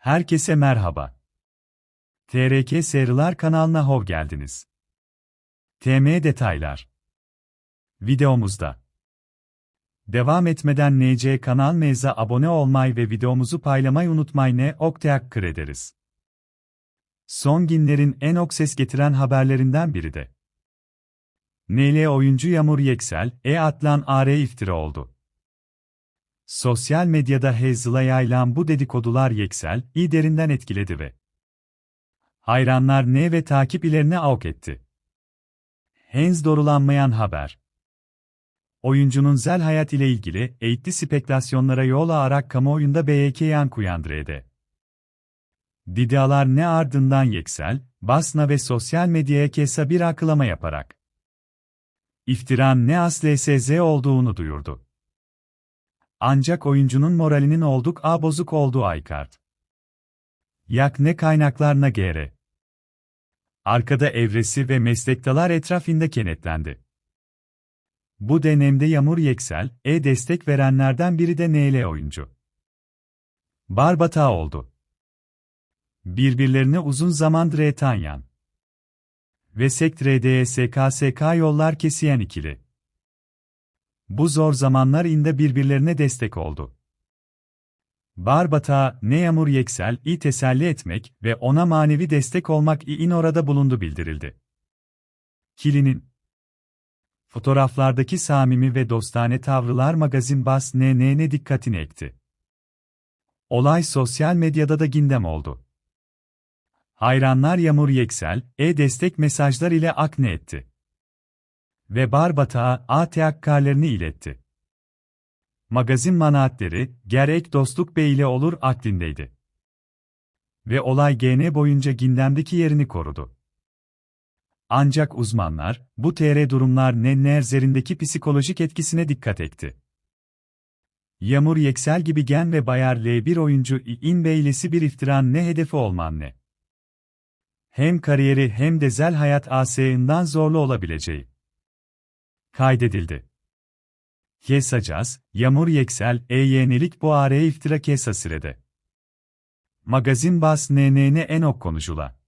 Herkese merhaba. TRK Seriler kanalına hoş geldiniz. TM detaylar. Videomuzda. Devam etmeden NC kanal meza abone olmayı ve videomuzu paylamayı unutmayın ne ok teakkır ederiz. Son günlerin en ok ses getiren haberlerinden biri de. NL oyuncu Yamur Yeksel, E-Atlan AR iftira oldu. Sosyal medyada hızla yayılan bu dedikodular Yeksel, iyi derinden etkiledi ve hayranlar ne ve takip ilerine avk etti. Henüz doğrulanmayan haber. Oyuncunun zel hayat ile ilgili eğitti spekülasyonlara yol ağarak kamuoyunda BYK yankı uyandırdı. Didialar ne ardından Yeksel, basna ve sosyal medyaya kesa bir akılama yaparak iftiran ne aslı SZ olduğunu duyurdu. Ancak oyuncunun moralinin olduk a bozuk olduğu aykart. Yak ne kaynaklarına göre. Arkada evresi ve meslektalar etrafında kenetlendi. Bu dönemde Yamur Yeksel, e destek verenlerden biri de NL oyuncu. Barbata oldu. Birbirlerine uzun zamandır etanyan. Ve sekt RDSKSK yollar kesiyen ikili. Bu zor zamanlar inde birbirlerine destek oldu. Barbata, ne Yamur Yeksel, iyi teselli etmek ve ona manevi destek olmak in orada bulundu bildirildi. Kili'nin fotoğraflardaki samimi ve dostane tavırlar magazin bas ne ne ne dikkatini ekti. Olay sosyal medyada da gündem oldu. Hayranlar Yamur Yeksel, e-destek mesajlar ile akne etti ve Barbat'a A teakkarlarını iletti. Magazin manaatleri, gerek dostluk bey ile olur aklindeydi. Ve olay GN boyunca gündemdeki yerini korudu. Ancak uzmanlar, bu TR durumlar nenler üzerindeki psikolojik etkisine dikkat etti. Yamur Yeksel gibi gen ve Bayar L1 oyuncu İn Beylesi bir iftiran ne hedefi olman ne. Hem kariyeri hem de zel hayat AS'ından zorlu olabileceği kaydedildi. Kesacağız, Yamur Yeksel, e-yenelik bu araya iftira kesa sürede. Magazin Bas NNN en ok konuşula.